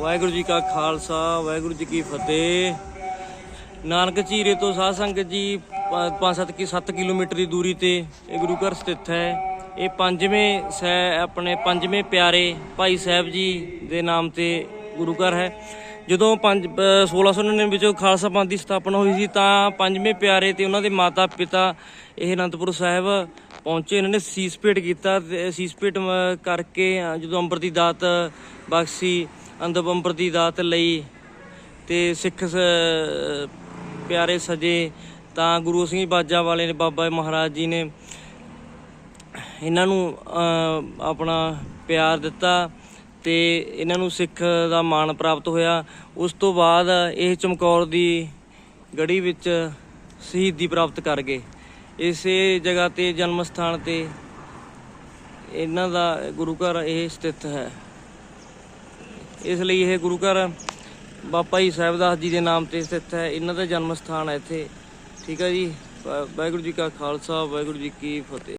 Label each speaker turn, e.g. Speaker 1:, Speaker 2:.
Speaker 1: ਵਾਹਿਗੁਰੂ ਜੀ ਕਾ ਖਾਲਸਾ ਵਾਹਿਗੁਰੂ ਜੀ ਕੀ ਫਤਿਹ। ਨਾਨਕ ਝੀਰੇ ਤੋਂ ਸਾਧ ਸੰਗਤ ਜੀ 5-7 ਕੀ 7 ਕਿਲੋਮੀਟਰ ਦੀ ਦੂਰੀ ਤੇ ਇਹ ਗੁਰੂ ਘਰ ਸਥਿਤ ਹੈ। ਇਹ ਪੰਜਵੇਂ ਸੈ ਆਪਣੇ ਪੰਜਵੇਂ ਪਿਆਰੇ ਭਾਈ ਸਾਹਿਬ ਜੀ ਦੇ ਨਾਮ ਤੇ ਗੁਰੂ ਘਰ ਹੈ। ਜਦੋਂ ਪੰਜ ਅ, 1699 ਵਿੱਚ ਖਾਲਸਾ ਪੰਥ ਦੀ ਸਥਾਪਨਾ ਹੋਈ ਸੀ ਤਾਂ ਪੰਜਵੇਂ ਪਿਆਰੇ ਤੇ ਉਹਨਾਂ ਦੇ ਮਾਤਾ ਪਿਤਾ ਇਹ ਅਨੰਦਪੁਰ ਸਾਹਿਬ ਪਹੁੰਚੇ। ਇਹਨਾਂ ਨੇ ਸੀਸ ਭੇਟ ਕੀਤਾ ਤੇ ਸੀਸ ਭੇਟ ਕਰਕੇ ਜਦੋਂ ਅੰਮ੍ਰਿਤ ਦੀ ਦਾਤ ਬਖਸ਼ੀ ਅੰਦਰ ਅੰਮ੍ਰਿਤ ਦੀ ਦਾਤ ਲਈ ਤੇ ਸਿੱਖ ਸ- ਪਿਆਰੇ ਸਜੇ ਤਾਂ ਗੁਰੂ ਸਿੰਘ ਬਾਜਾ ਵਾਲੇ ਨੇ ਬਾਬਾ ਮਹਾਰਾਜ ਜੀ ਨੇ ਇਹਨਾਂ ਨੂੰ ਆਪਣਾ ਪਿਆਰ ਦਿੱਤਾ ਤੇ ਇਹਨਾਂ ਨੂੰ ਸਿੱਖ ਦਾ ਮਾਣ ਪ੍ਰਾਪਤ ਹੋਇਆ। ਉਸ ਤੋਂ ਬਾਅਦ ਇਹ ਚਮਕੌਰ ਦੀ ਗੜੀ ਵਿੱਚ ਸ਼ਹੀਦੀ ਪ੍ਰਾਪਤ ਕਰ ਗਏ। ਇਸੇ ਜਗ੍ਹਾ ਤੇ ਜਨਮ ਸਥਾਨ ਤੇ ਇਹਨਾਂ ਦਾ ਗੁਰੂ ਘਰ ਇਹ ਸਥਿਤ ਹੈ। ਇਸ ਲਈ ਇਹ ਗੁਰੂ ਘਰ ਬਾਬਾ ਜੀ ਸਾਹਿਬਦਾਸ ਜੀ ਦੇ ਨਾਮ ਤੇ ਸਥਿਤ ਹੈ। ਇਹਨਾਂ ਦਾ ਜਨਮ ਸਥਾਨ ਹੈ ਇੱਥੇ। ਠੀਕ ਹੈ ਜੀ। ਵਾਹਿਗੁਰੂ ਜੀ ਕਾ ਖਾਲਸਾ, ਵਾਹਿਗੁਰੂ ਜੀ ਕੀ ਫਤਿਹ।